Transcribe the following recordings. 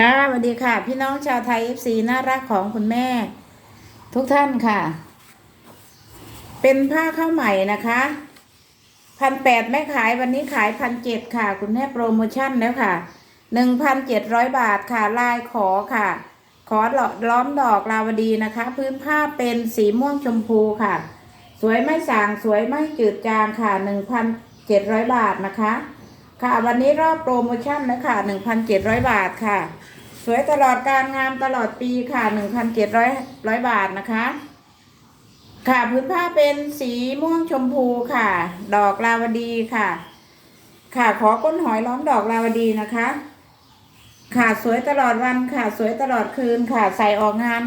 ค่ะสวัสดีค่ะ พี่น้องชาวไทย FC น่ารักของคุณแม่ ทุกท่านค่ะ เป็นผ้าข้าวใหม่นะคะพันแปดไม่ขายวันนี้ขายพันเจ็ดค่ะ คุณแม่โปรโมชั่นแล้วค่ะหนึ่งพันเจ็ดร้อยบาทค่ะลายขอค่ะ ขอล้อมดอกลาวดีนะคะ พื้นผ้าเป็นสีม่วงชมพูค่ะ สวยไม่สางสวยไม่จืดจางค่ะหนึ่งพันเจ็ดร้อยบาทนะคะ ค่ะวันนี้รอบโปรโมชั่นนะคะหนึ่งพันเจ็ดร้อยบาทค่ะ สวยตลอดการงามตลอดปีค่ะหนึ่งพันเจ็ดร้อยร้อยบาทนะคะ ค่ะพื้นผ้าเป็นสีม่วงชมพูค่ะ ดอกลาวดีค่ะ ค่ะขอก้นหอยล้อมดอกลาวดีนะคะ ค่ะสวยตลอดวันค่ะ สวยตลอดคืนค่ะ ใส่ออกงาน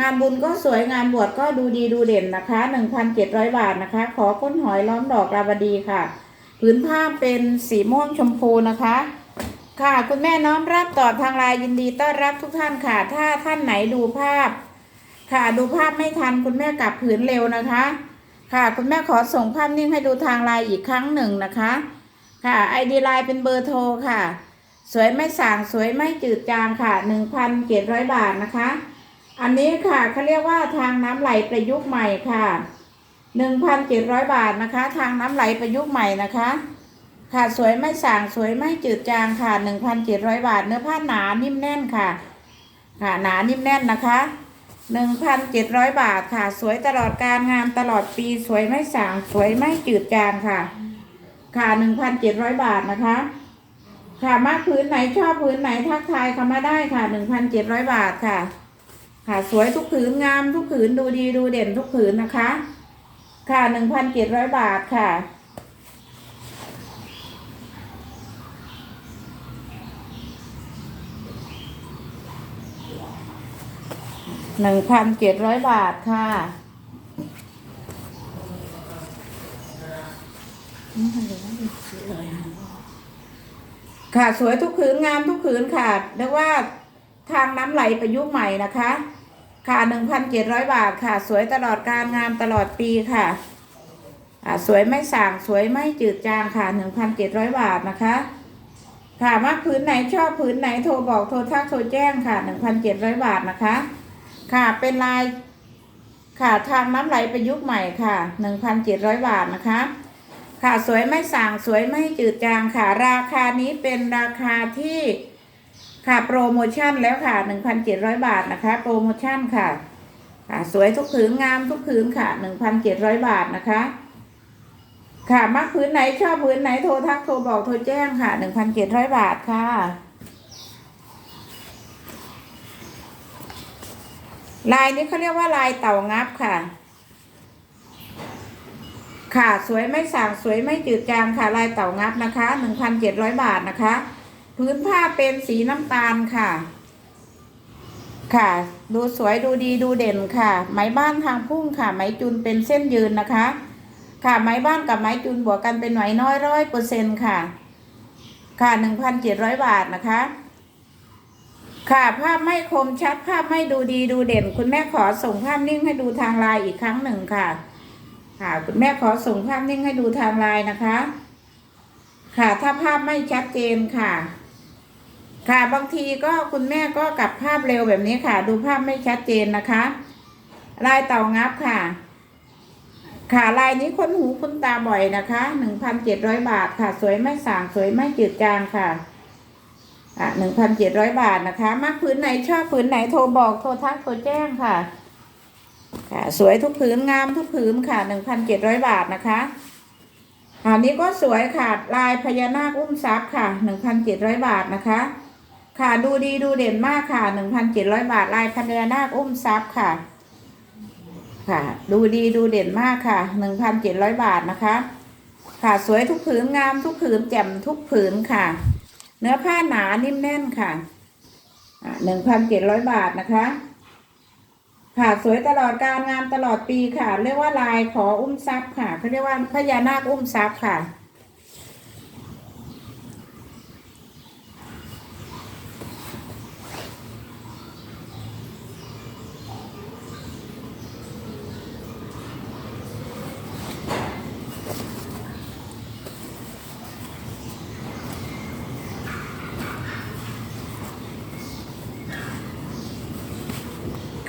งานบุญก็สวยงานบวชก็ดูดีดูเด่นนะคะหนึ่งพันเจ็ดร้อยบาทนะคะ ขอก้นหอยล้อมดอกลาวดีค่ะ พื้นผ้าเป็นสีม่วงชมพูนะคะ ค่ะคุณแม่น้อมรับตอบทางไลน์ยินดีต้อนรับทุกท่านค่ะ ถ้าท่านไหนดูภาพ ค่ะดูภาพไม่ทันคุณแม่กลับผืนเร็วนะคะ ค่ะคุณแม่ขอส่งภาพนิ่งให้ดูทางไลน์อีกครั้งหนึ่งนะคะ ค่ะไอดีไลน์เป็นเบอร์โทรค่ะ สวยไม่สางสวยไม่จืดจางค่ะหนึ่งพันเจ็ดร้อยบาทนะคะ อันนี้ค่ะเขาเรียกว่าทางน้ำไหลประยุกต์ใหม่ค่ะ หนึ่งพันเจ็ดร้อยบาทนะคะ ทางน้ำไหลประยุกต์ใหม่นะคะค่ะสวยไม่สางสวยไม่จืดจางค่ะหนึ่งพันเจ็ดร้อยบาท เนื้อผ้าหนานิ่มแน่นค่ะ ค่ะหนานิ่มแน่นนะคะหนึ่งพันเจ็ดร้อยบาทค่ะ สวยตลอดการงานตลอดปีสวยไม่สางสวยไม่จืดจางค่ะ ค่ะหนึ่งพันเจ็ดร้อยบาทนะคะ ค่ะมากพื้นไหนชอบพื้นไหนทักทายเข้ามาได้ค่ะหนึ่งพันเจ็ดร้อยบาทค่ะ ค่ะสวยทุกผืนงามทุกผืนดูดีดูเด่นทุกผืนนะคะ ค่ะหนึ่งพันเจ็ดร้อยบาทค่ะ หนึ่งพันเจ็ดร้อยบาทค่ะค่ะ สวยทุกผืนงามทุกผืนค่ะเรียกว่าทางน้ำไหลประยุกต์ใหม่นะคะ ค่ะหนึ่งพันเจ็ดร้อยบาทค่ะ สวยตลอดการงามตลอดปีค่ะอ่าสวยไม่สางสวยไม่จืดจางค่ะหนึ่งพันเจ็ดร้อยบาทนะคะ ค่ะมากผืนไหนชอบผืนไหนโทรบอกโทรทักโทรแจ้งค่ะหนึ่งพันเจ็ดร้อยบาทนะคะ ค่ะเป็นลายค่ะทางน้ำไหลประยุกต์ใหม่ค่ะหนึ่งพันเจ็ดร้อยบาทนะคะค่ะสวยไม่สางสวยไม่จืดจางค่ะ ราคานี้เป็นราคาที่ ค่ะโปรโมชั่นแล้วค่ะหนึ่งพันเจ็ดร้อยบาทนะคะ โปรโมชั่นค่ะค่ะ สวยทุกผืนงามทุกผืนค่ะหนึ่งพันเจ็ดร้อยบาทนะคะ ค่ะมักผืนไหนชอบผืนไหนโทรทักโทรบอกโทรแจ้งค่ะหนึ่งพันเจ็ดร้อยบาทค่ะลายนี้เขาเรียกว่าลายเต่างับค่ะ ค่ะสวยไม่สางสวยไม่จืดจางค่ะลายเต่างับนะคะหนึ่งพันเจ็ดร้อยบาทนะคะ พื้นผ้าเป็นสีน้ำตาลค่ะ ค่ะ ดูสวยดูดีดูเด่นค่ะไหมบ้านทางพุ่งค่ะไหมจุนเป็นเส้นยืนนะคะ ค่ะไหมบ้านกับไหมจุนบวกกันเป็นไหมน้อยร้อยเปอร์เซ็นต์ค่ะ ค่ะหนึ่งพันเจ็ดร้อยบาทนะคะ ค่ะภาพไม่คมชัดภาพไม่ดูดีดูเด่น คุณแม่ขอส่งภาพนิ่งให้ดูทางไลน์อีกครั้งหนึ่งค่ะ ค่ะ คุณแม่ขอส่งภาพนิ่งให้ดูทางไลน์นะคะ ค่ะถ้าภาพไม่ชัดเจนค่ะ ค่ะบางทีก็คุณแม่ก็กลับภาพเร็วแบบนี้ค่ะ ดูภาพไม่ชัดเจนนะคะ ลายเต่างับค่ะ ค่ะลายนี้ค้นหูคุ้นตาบ่อยนะคะหนึ่งพันเจ็ดร้อยบาทค่ะ สวยไม่สางสวยไม่จืดจางค่ะอะหนึ่งพันเจ็ดร้อยบาทนะคะมากผืนไหนชอบผืนไหนโทรบอกโทรทักโทรแจ้งค่ะ ค่ะสวยทุกผืนงามทุกผืนค่ะหนึ่งพันเจ็ดร้อยบาทนะคะอันนี้ก็สวยค่ะ ลายพญานาคอุ้มทรัพย์ค่ะหนึ่งพันเจ็ดร้อยบาทนะคะ ค่ะดูดีดูเด่นมากค่ะหนึ่งพันเจ็ดร้อยบาทลายพญานาคอุ้มทรัพย์ค่ะ ค่ะ ดูดีดูเด่นมากค่ะหนึ่งพันเจ็ดร้อยบาทนะคะ ค่ะสวยทุกผืนงามทุกผืนแจ่มทุกผืนค่ะ เนื้อผ้าหนานิ่มแน่นค่ะหนึ่งพันเจ็ดร้อยบาทนะคะ ค่ะสวยตลอดการงานตลอดปีค่ะ เรียกว่าลายขออุ้มทรัพย์ค่ะเขาเรียกว่าพญานาคอุ้มทรัพย์ค่ะ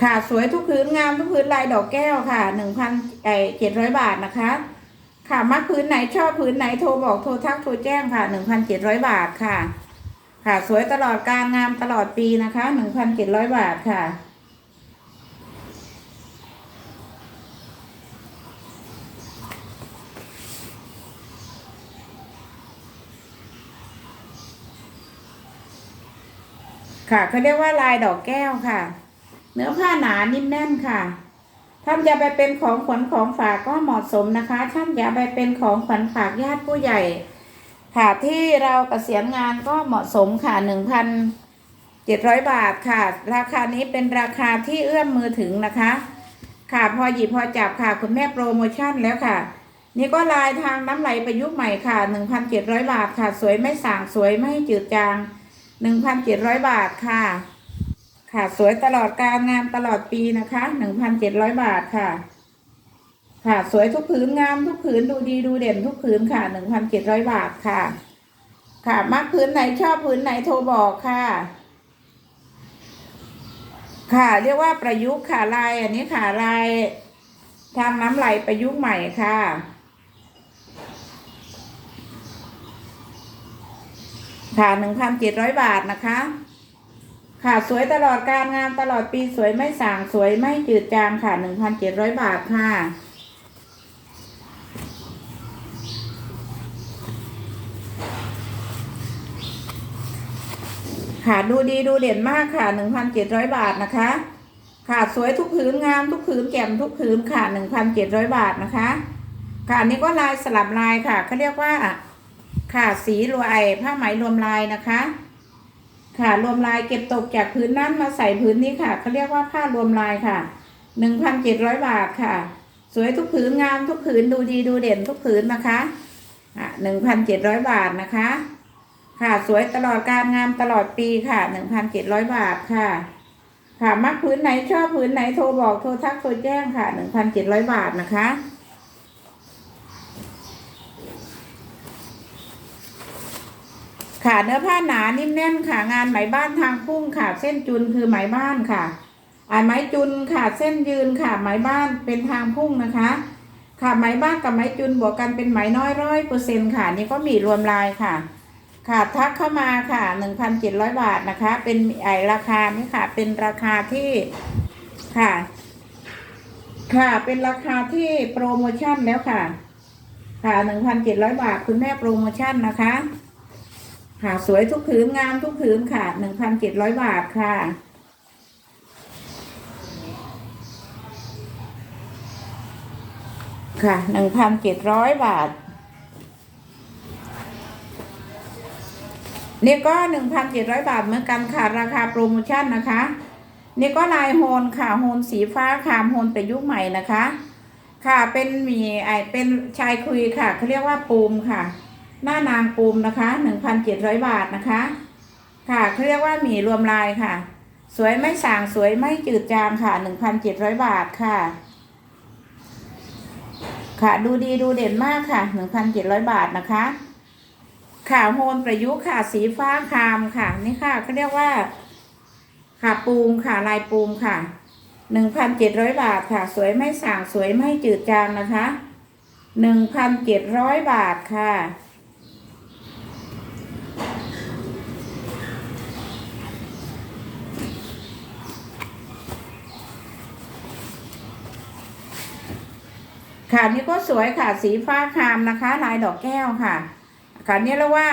ค่ะสวยทุกพื้นงามทุกพื้นลายดอกแก้วค่ะหนึ่งพันเจ็ดร้อยบาทนะคะ ค่ะมักพื้นไหนชอบพื้นไหนโทรบอกโทรทักโทรแจ้งค่ะหนึ่งพันเจ็ดร้อยบาทค่ะ ค่ะสวยตลอดการงามตลอดปีนะคะหนึ่งพันเจ็ดร้อยบาทค่ะค่ะเขาเรียกว่าลายดอกแก้วค่ะ เนื้อผ้าหนานิ่มแน่นค่ะท่านจะไปเป็นของขวัญของฝากก็เหมาะสมนะคะท่านอย่าไปเป็นของขวัญฝากญาติผู้ใหญ่ ค่ะที่เราเกษียณงานก็เหมาะสมค่ะหนึ่งพันเจ็ดร้อยบาทค่ะ ราคานี้เป็นราคาที่เอื้อมมือถึงนะคะ ค่ะพอหยิบพอจับค่ะคุณแม่โปรโมชั่นแล้วค่ะ นี่ก็ลายทางน้ำไหลประยุกต์ใหม่ค่ะหนึ่งพันเจ็ดร้อยบาทค่ะ สวยไม่สางสวยไม่จืดจางหนึ่งพันเจ็ดร้อยบาทค่ะ ค่ะสวยตลอดการงามตลอดปีนะคะหนึ่งพันเจ็ดร้อยบาทค่ะ ค่ะสวยทุกผืนงามทุกผืนดูดีดูเด่นทุกผืนค่ะหนึ่งพันเจ็ดร้อยบาทค่ะ ค่ะมักผืนไหนชอบผืนไหนโทรบอกค่ะ ค่ะเรียกว่าประยุกต์ค่ะลายอันนี้ค่ะลายทางน้ำไหลประยุกต์ใหม่ค่ะค่ะหนึ่งพันเจ็ดร้อยบาทนะคะ ค่ะสวยตลอดการงานตลอดปีสวยไม่สางสวยไม่จืดจางค่ะหนึ่งพันเจ็ดร้อยบาทค่ะ ค่ะดูดีดูเด่นมากค่ะหนึ่งพันเจ็ดร้อยบาทนะคะ ค่ะสวยทุกผืนงามทุกผืนแจ่มทุกผืนค่ะหนึ่งพันเจ็ดร้อยบาทนะคะ ค่ะอันนี้ก็ลายสลับลายค่ะเขาเรียกว่า ค่ะสีรวยผ้าไหมรวมลายนะคะ ค่ะรวมลายเก็บตกจากพื้นนั้นมาใส่พื้นนี้ค่ะเขาเรียกว่าผ้ารวมลายค่ะหนึ่งพันเจ็ดร้อยบาทค่ะ สวยทุกผืนงามทุกผืนดูดีดูเด่นทุกผืนนะคะอะหนึ่งพันเจ็ดร้อยบาทนะคะ ค่ะสวยตลอดการงามตลอดปีค่ะหนึ่งพันเจ็ดร้อยบาทค่ะ ค่ะมักผืนไหนชอบผืนไหนโทรบอกโทรทักโทรแจ้งค่ะหนึ่งพันเจ็ดร้อยบาทนะคะ ค่ะเนื้อผ้าหนานิ่มแน่นค่ะ งานไหมบ้านทางพุ่งค่ะ เส้นจุนคือไหมบ้านค่ะอ่าไหมจุนค่ะเส้นยืนค่ะ ไหมบ้านเป็นทางพุ่งนะคะ ค่ะไหมบ้านกับไหมจุนบวกกันเป็นไหมน้อยร้อยเปอร์เซ็นต์ค่ะ นี่ก็มีรวมลายค่ะ ค่ะทักเข้ามาค่ะหนึ่งพันเจ็ดร้อยบาทนะคะ เป็นไอราคานี่ค่ะ เป็นราคาที่ค่ะ ค่ะเป็นราคาที่โปรโมชั่นแล้วค่ะ ค่ะหนึ่งพันเจ็ดร้อยบาทคุณแม่โปรโมชั่นนะคะ ค่ะ สวยทุกผืนงามทุกผืนค่ะหนึ่งพันเจ็ดร้อยบาทค่ะค่ะหนึ่งพันเจ็ดร้อยบาท เนี่ยก็หนึ่งพันเจ็ดร้อยบาทเหมือนกันค่ะ ราคาโปรโมชั่นนะคะ เนี่ยก็ลายโฮนค่ะ โฮนสีฟ้าคามโฮนประยุกต์ใหม่นะคะ ค่ะเป็นมีไอเป็นชายคุยค่ะเขาเรียกว่าปูมค่ะ หน้านางปูมนะคะหนึ่งพันเจ็ดร้อยบาทนะคะ ค่ะเขาเรียกว่าหมีรวมลายค่ะ สวยไม่สางสวยไม่จืดจางค่ะหนึ่งพันเจ็ดร้อยบาทค่ะ ค่ะดูดีดูเด่นมากค่ะหนึ่งพันเจ็ดร้อยบาทนะคะค่ะโฮนประยุกต์ค่ะสีฟ้าคามค่ะ นี่ค่ะเขาเรียกว่า ค่ะปูมค่ะลายปูมค่ะหนึ่งพันเจ็ดร้อยบาทค่ะ สวยไม่สางสวยไม่จืดจางนะคะหนึ่งพันเจ็ดร้อยบาทค่ะ ค่ะนี่ก็สวยค่ะสีฟ้าคามนะคะ ลายดอกแก้วค่ะ ค่ะนี่เรียกว่า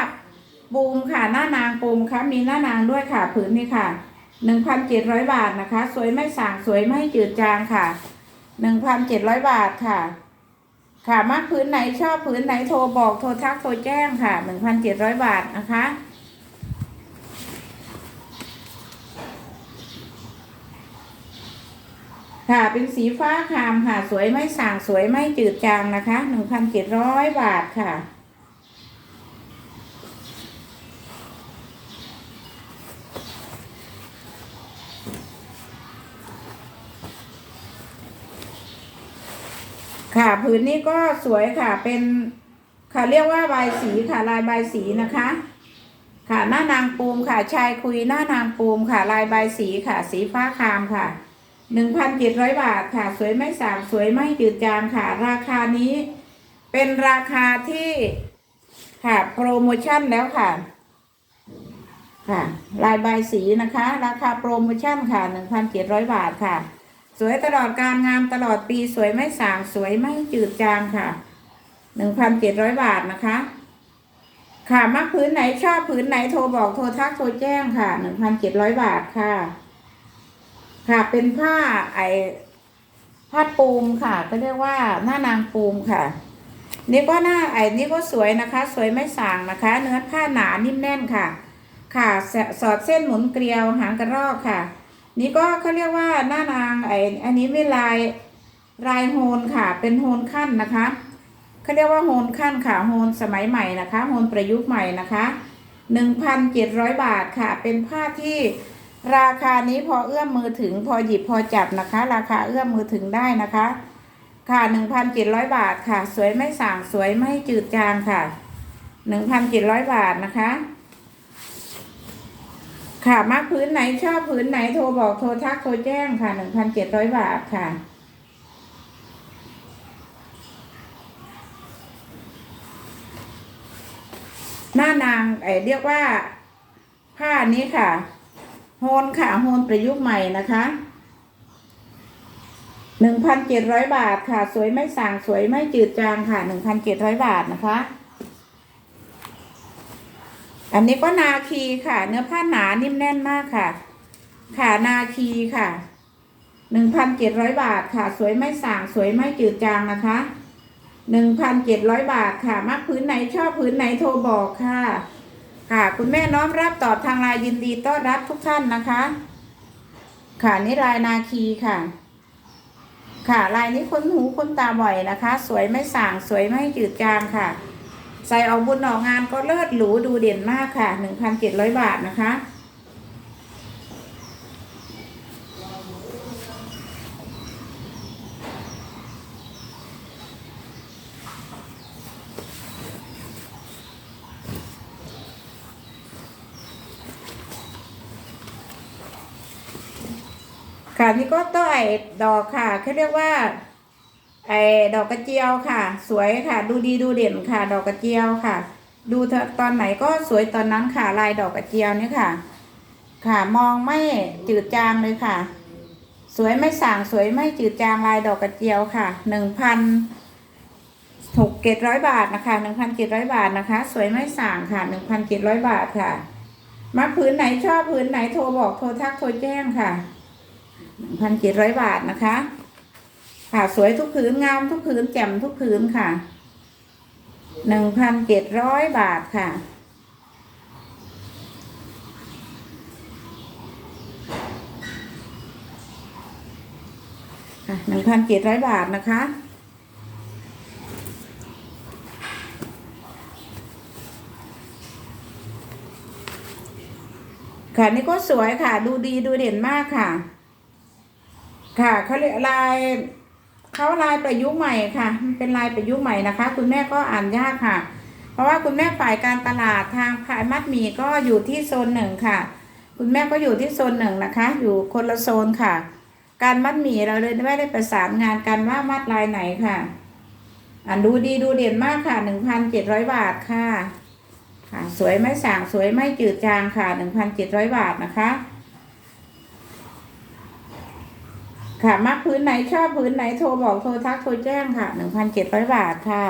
ปูมค่ะหน้านางปูมค่ะมีหน้านางด้วยค่ะผืนนี้ค่ะหนึ่งพันเจ็ดร้อยบาทนะคะ สวยไม่ส่างสวยไม่จืดจางค่ะหนึ่งพันเจ็ดร้อยบาทค่ะ ค่ะมากผืนไหนชอบผืนไหนโทรบอกโทรทักโทรแจ้งค่ะหนึ่งพันเจ็ดร้อยบาทนะคะ ค่ะเป็นสีฟ้าคามค่ะสวยไม่ส่างสวยไม่จืดจางนะคะหนึ่งพันเจ็ดร้อยบาทค่ะ ค่ะผืนนี้ก็สวยค่ะเป็นค่ะเรียกว่าใบสีค่ะลายใบสีนะคะค่ะหน้านางปูมค่ะชายคุยหน้านางปูมค่ะลายใบสีค่ะ สีฟ้าคามค่ะ หนึ่งพันเจ็ดร้อยบาทค่ะ สวยไม่สางสวยไม่จืดจางค่ะ ราคานี้เป็นราคาที่ค่ะ โปรโมชั่นแล้วค่ะ ค่ะ ลายใบสีนะคะ ราคาโปรโมชั่นค่ะหนึ่งพันเจ็ดร้อยบาทค่ะ สวยตลอดการงามตลอดปีสวยไม่สางสวยไม่จืดจางค่ะหนึ่งพันเจ็ดร้อยบาทนะคะ ค่ะมักพื้นไหนชอบพื้นไหนโทรบอกโทรทักโทรแจ้งค่ะหนึ่งพันเจ็ดร้อยบาทค่ะ ค่ะเป็นผ้าไอผ้าปูมค่ะก็เรียกว่าหน้านางปูมค่ะ นี่ก็หน้าไอ้นี่ก็สวยนะคะ สวยไม่สางนะคะ เนื้อผ้าหนานิ่มแน่นค่ะ ค่ะสอดเส้นหมุนเกลียวหางกระรอกค่ะ นี่ก็เขาเรียกว่าหน้านางไอ้อันนี้เป็นลายลายโฮนค่ะ เป็นโฮนขั้นนะคะเขาเรียกว่าโฮนขั้นค่ะโฮนสมัยใหม่นะคะโฮนประยุกต์ใหม่นะคะหนึ่งพันเจ็ดร้อยบาทค่ะ เป็นผ้าที่ ราคานี้พอเอื้อมมือถึงพอหยิบพอจับนะคะ ราคาเอื้อมมือถึงได้นะคะ ค่ะหนึ่งพันเจ็ดร้อยบาทค่ะ สวยไม่สางสวยไม่จืดจางค่ะหนึ่งพันเจ็ดร้อยบาทนะคะ ค่ะมากพื้นไหนชอบพื้นไหนโทรบอกโทรทักโทรแจ้งค่ะหนึ่งพันเจ็ดร้อยบาทค่ะหน้านางไอเรียกว่าผ้านี้ค่ะ โฮนค่ะโฮนประยุกต์ใหม่นะคะหนึ่งพันเจ็ดร้อยบาทค่ะ สวยไม่สั่งสวยไม่จืดจางค่ะหนึ่งพันเจ็ดร้อยบาทนะคะ อันนี้ก็นาคีค่ะ เนื้อผ้าหนานิ่มแน่นมากค่ะ ค่ะนาคีค่ะหนึ่งพันเจ็ดร้อยบาทค่ะ สวยไม่ส่างสวยไม่จืดจางนะคะหนึ่งพันเจ็ดร้อยบาทค่ะ มักพื้นไหนชอบพื้นไหนโทรบอกค่ะ ค่ะ คุณแม่น้อมรับตอบทางไลน์ยินดีต้อนรับทุกท่านนะคะ ค่ะนี่ลายนาคีค่ะ ค่ะลายนี้ค้นหูค้นตาบ่อยนะคะ สวยไม่ส่างสวยไม่จืดจางค่ะ ใส่ออกบุญออกงานก็เลิศหรูดูเด่นมากค่ะหนึ่งพันเจ็ดร้อยบาทนะคะ ค่ะนี่ก็ต้อยดอกค่ะเขาเรียกว่าไอ้ดอกกระเจียวค่ะ สวยค่ะ ดูดีดูเด่นค่ะ ดอกกระเจียวค่ะ ดูตอนไหนก็สวยตอนนั้นค่ะ ลายดอกกระเจียวเนี่ยค่ะ ค่ะมองไม่จืดจางเลยค่ะ สวยไม่ส่างสวยไม่จืดจางลายดอกกระเจียวค่ะหนึ่งพันหกเจ็ดร้อยบาทนะคะหนึ่งพันเจ็ดร้อยบาทนะคะ สวยไม่ส่างค่ะหนึ่งพันเจ็ดร้อยบาทค่ะ มาพื้นไหนชอบพื้นไหนโทรบอกโทรทักโทรแจ้งค่ะ พันเจ็ดร้อยบาทนะคะค่ะสวยทุกผืนงามทุกผืนแจ่มทุกผืนค่ะหนึ่งพันเจ็ดร้อยบาทค่ะ ค่ะหนึ่งพันเจ็ดร้อยบาทนะคะค่ะนี่ก็สวยค่ะ ดูดีดูเด่นมากค่ะ ค่ะเขาเรียกลายเขาลายประยุกต์ใหม่ค่ะ มันเป็นลายประยุกต์ใหม่นะคะ คุณแม่ก็อ่านยากค่ะ เพราะว่าคุณแม่ฝ่ายการตลาดทางขายมัดหมี่ก็อยู่ที่โซนหนึ่งค่ะ คุณแม่ก็อยู่ที่โซนหนึ่งนะคะ อยู่คนละโซนค่ะ การมัดหมี่เราเลยไม่ได้ประสานงานกันว่ามัดลายไหนค่ะ อ่านดูดีดูเด่นมากค่ะหนึ่งพันเจ็ดร้อยบาทค่ะค่ะ สวยไม่สางสวยไม่จืดจางค่ะหนึ่งพันเจ็ดร้อยบาทนะคะ ค่ะมักพื้นไหนชอบพื้นไหนโทรบอกโทรทักโทรแจ้งค่ะหนึ่งพันเจ็ดร้อยบาทค่ะ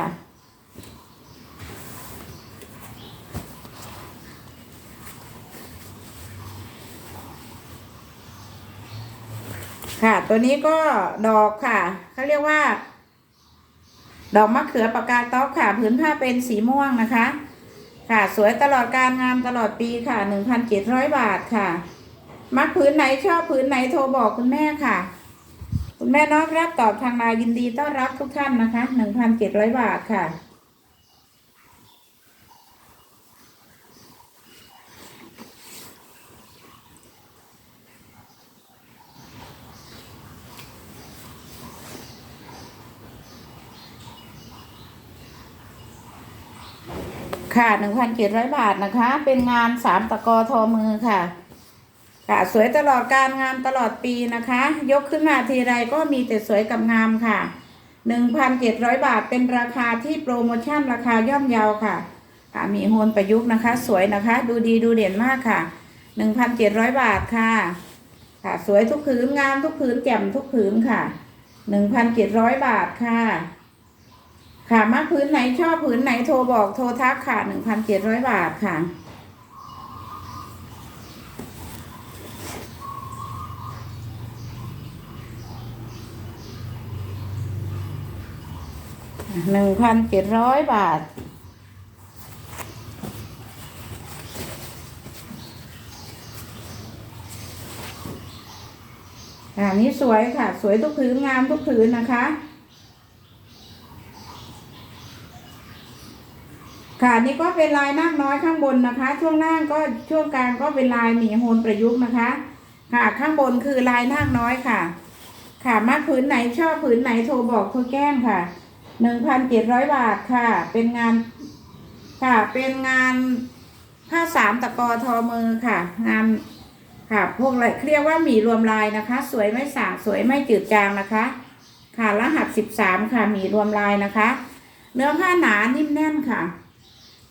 ค่ะ ตัวนี้ก็ดอกค่ะเขาเรียกว่า ดอกมะเขือปากกาต๊อกค่ะ พื้นผ้าเป็นสีม่วงนะคะ ค่ะ สวยตลอดการงามตลอดปีค่ะหนึ่งพันเจ็ดร้อยบาทค่ะ มักพื้นไหนชอบพื้นไหนโทรบอกคุณแม่ค่ะ คุณแม่น้อมรับตอบทางไลน์ยินดีต้อนรับทุกท่านนะคะหนึ่งพันเจ็ดร้อยบาทค่ะ ค่ะหนึ่งพันเจ็ดร้อยบาทนะคะ เป็นงานสามตะกอทอมือค่ะ ค่ะสวยตลอดการงามตลอดปีนะคะ ยกขึ้นมาทีไรก็มีแต่สวยกับงามค่ะ 1,700 บาทเป็นราคาที่โปรโมชั่นราคาย่อมเยาค่ะค่ะมีโฮนประยุกต์นะคะ สวยนะคะ ดูดีดูเด่นมากค่ะ 1,700 บาทค่ะ ค่ะ สวยทุกผืนงามทุกผืนแจ่มทุกผืนค่ะ1,700 บาทค่ะ ค่ะมาผืนไหนชอบผืนไหนโทรบอกโทรทักค่ะ 1,700 บาทค่ะ หนึ่งพันเจ็ดร้อยบาท อ่านี่สวยค่ะ สวยทุกผืนงามทุกผืนนะคะค่ะนี่ก็เป็นลายนาคน้อยข้างบนนะคะ ช่วงล่างก็ช่วงกลางก็เป็นลายหมีโฮนประยุกต์นะคะ ค่ะข้างบนคือลายนาคน้อยค่ะ ค่ะมาผืนไหนชอบผืนไหนโทรบอกโทรแจ้งค่ะ หนึ่งพันเจ็ดร้อยบาทค่ะ เป็นงานค่ะ เป็นงานผ้าสามตะกอทอมือค่ะ งานค่ะ พวกอะไรเรียกว่าหมี่รวมลายนะคะ สวยไม่สาสวยไม่จืดจางนะคะ ค่ะ รหัสสิบสามค่ะ หมี่รวมลายนะคะ เนื้อผ้าหนานิ่มแน่นค่ะ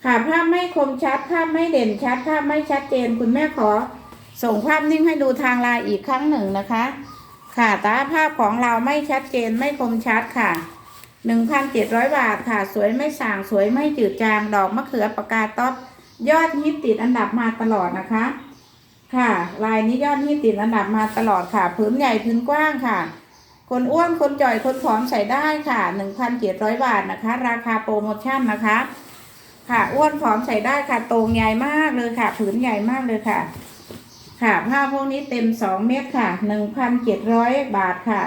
ค่ะ ภาพไม่คมชัด ภาพไม่เด่นชัด ภาพไม่ชัดเจน คุณแม่ขอ ส่งภาพนิ่งให้ดูทางไลน์อีกครั้งหนึ่งนะคะ ค่ะตาภาพของเราไม่ชัดเจนไม่คมชัดค่ะ หนึ่งพันเจ็ดร้อยบาทค่ะ สวยไม่ส่างสวยไม่จืดจาง ดอกมะเขือปากกาต๊อปยอดฮิตติดอันดับมาตลอดนะคะ ค่ะ ลายนี้ยอดฮิตติดอันดับมาตลอดค่ะผืนใหญ่ผืนกว้างค่ะ คนอ้วนคนจ่อยคนผอมใส่ได้ค่ะหนึ่งพันเจ็ดร้อยบาทนะคะ ราคาโปรโมชั่นนะคะ ค่ะอ้วนผอมใส่ได้ค่ะตรงใหญ่มากเลยค่ะผืนใหญ่มากเลยค่ะ ค่ะผ้าพวกนี้เต็มสองเม็ดค่ะหนึ่งพันเจ็ดร้อยบาทค่ะ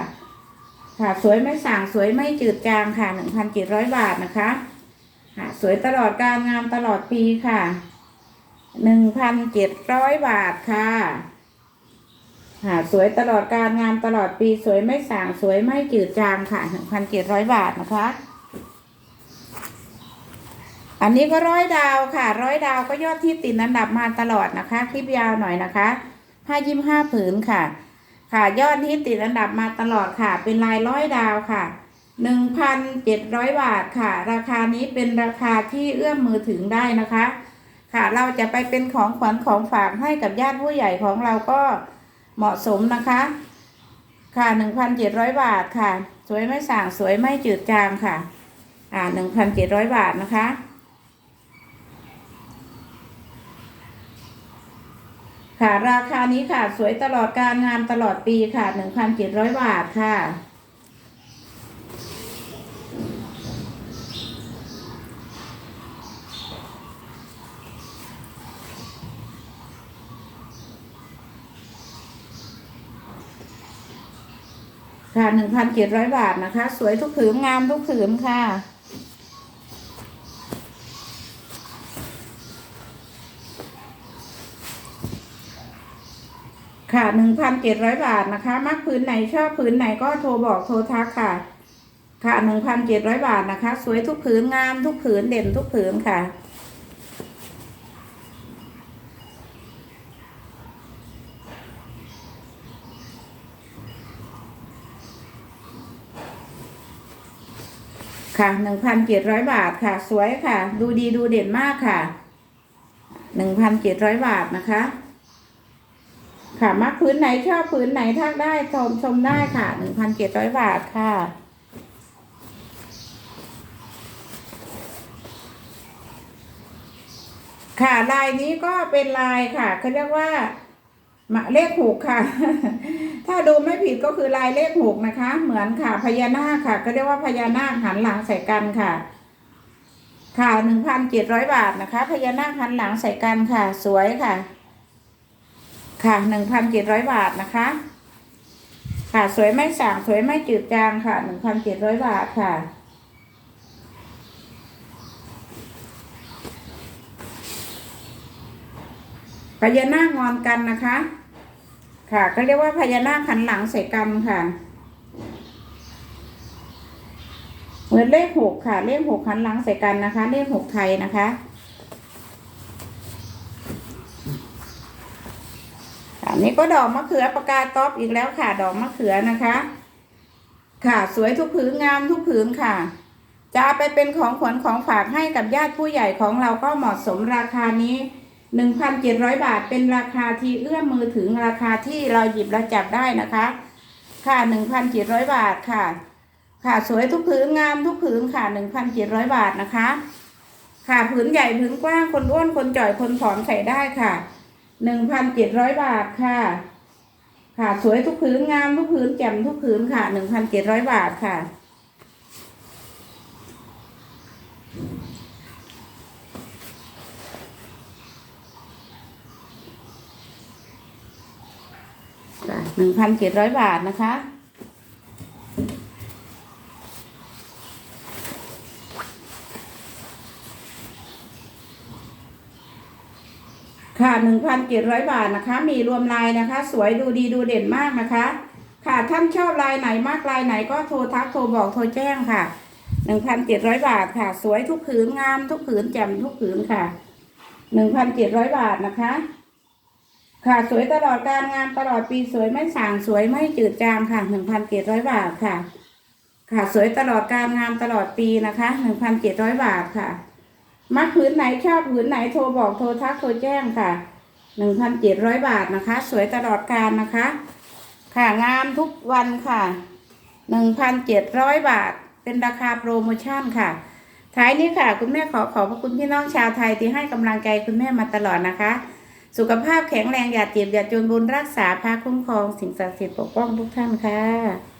ค่ะสวยไม่ส่างสวยไม่จืดจางค่ะหนึ่งพันเจ็ดร้อยบาทนะคะค่ะสวยตลอดการงามตลอดปีค่ะหนึ่งพันเจ็ดร้อยบาทค่ะค่ะสวยตลอดการงามตลอดปีสวยไม่ส่างสวยไม่จืดจางค่ะหนึ่งพันเจ็ดร้อยบาทนะคะ อันนี้ก็ร้อยดาวค่ะ ร้อยดาวก็ยอดที่ติดอันดับมาตลอดนะคะ คลิปยาวหน่อยนะคะห้ายิ้มห้าผืนค่ะ ค่ะยอดที่ติดอันดับมาตลอดค่ะ เป็นลายร้อยดาวค่ะหนึ่งพันเจ็ดร้อยบาทค่ะ ราคานี้เป็นราคาที่เอื้อมมือถึงได้นะคะ ค่ะเราจะไปเป็นของขวัญของฝากให้กับญาติผู้ใหญ่ของเราก็เหมาะสมนะคะ ค่ะหนึ่งพันเจ็ดร้อยบาทค่ะ สวยไม่ส่างสวยไม่จืดจางค่ะ อ่าหนึ่งพันเจ็ดร้อยบาทนะคะ ค่ะ ราคานี้ค่ะ สวยตลอดการงานตลอดปีค่ะหนึ่งพันเจ็ดร้อยบาทค่ะค่ะหนึ่งพันเจ็ดร้อยบาทนะคะ สวยทุกผืนงามทุกผืนค่ะ ค่ะหนึ่งพันเจ็ดร้อยบาทนะคะมักผืนไหนชอบผืนไหนก็โทรบอกโทรทักค่ะ ค่ะหนึ่งพันเจ็ดร้อยบาทนะคะ สวยทุกผืนงามทุกผืนเด่นทุกผืนค่ะค่ะหนึ่งพันเจ็ดร้อยบาทค่ะ สวยค่ะ ดูดีดูเด่นมากค่ะหนึ่งพันเจ็ดร้อยบาทนะคะ ค่ะมักพื้นไหนชอบพื้นไหนทักได้ชมชมได้ค่ะหนึ่งพันเจ็ดร้อยบาทค่ะค่ะลายนี้ก็เป็นลายค่ะเขาเรียกว่ามาเลขหกค่ะ ถ้าดูไม่ผิดก็คือลายเลขหกนะคะ เหมือนค่ะพญานาคค่ะก็เรียกว่าพญานาคหันหลังใส่กันค่ะ ค่ะหนึ่งพันเจ็ดร้อยบาทนะคะ พญานาคหันหลังใส่กันค่ะ สวยค่ะ ค่ะหนึ่งพันเจ็ดร้อยบาทนะคะ ค่ะสวยไม่สางสวยไม่จืดจางค่ะหนึ่งพันเจ็ดร้อยบาทค่ะ พญานาคงอนกันนะคะ ค่ะก็เรียกว่าพญานาคหันหลังใส่กันค่ะเหมือนเลขหกค่ะ เลขหกหันหลังใส่กันนะคะ เลขหกไทยนะคะค่ะ นี่ก็ดอกมะเขือปากกาต๊อปอีกแล้วค่ะ ดอกมะเขือนะคะ ค่ะ สวยทุกผืนงามทุกผืนค่ะ จะเอาไปเป็นของขวัญของฝากให้กับญาติผู้ใหญ่ของเราก็เหมาะสมราคานี้หนึ่งพันเจ็ดร้อยบาทเป็นราคาที่เอื้อมมือถึงราคาที่เราหยิบและจับได้นะคะ ค่ะหนึ่งพันเจ็ดร้อยบาทค่ะ ค่ะสวยทุกผืนงามทุกผืนค่ะหนึ่งพันเจ็ดร้อยบาทนะคะ ค่ะผืนใหญ่ผืนกว้างคนอ้วนคนจ่อยคนผอมใส่ได้ค่ะ หนึ่งพันเจ็ดร้อยบาทค่ะ ค่ะสวยทุกผืนงามทุกผืนแจ่มทุกผืนค่ะหนึ่งพันเจ็ดร้อยบาทค่ะหนึ่งพันเจ็ดร้อยบาทนะคะ ค่ะหนึ่งพันเจ็ดร้อยบาทนะคะ มีรวมลายนะคะ สวยดูดีดูเด่นมากนะคะ ค่ะท่านชอบลายไหนมากลายไหนก็โทรทักโทรบอกโทรแจ้งค่ะหนึ่งพันเจ็ดร้อยบาทค่ะ สวยทุกผืนงามทุกผืนแจ่มทุกผืนค่ะหนึ่งพันเจ็ดร้อยบาทนะคะ ค่ะสวยตลอดการงานตลอดปีสวยไม่สางสวยไม่จืดจางค่ะหนึ่งพันเจ็ดร้อยบาทค่ะ ค่ะสวยตลอดการงานตลอดปีนะคะหนึ่งพันเจ็ดร้อยบาทค่ะ มักผืนไหนชอบผืนไหนโทรบอกโทรทักโทรแจ้งค่ะหนึ่งพันเจ็ดร้อยบาทนะคะ สวยตลอดการนะคะ ค่ะงามทุกวันค่ะหนึ่งพันเจ็ดร้อยบาท เป็นราคาโปรโมชั่นค่ะ ท้ายนี้ค่ะ คุณแม่ขอขอบพระคุณพี่น้องชาวไทยที่ให้กำลังใจคุณแม่มาตลอดนะคะ สุขภาพแข็งแรงอย่าเจ็บอย่าจนบุญรักษาพาคุ้มครองสิ่งศักดิ์สิทธิ์ปกป้องทุกท่านค่ะ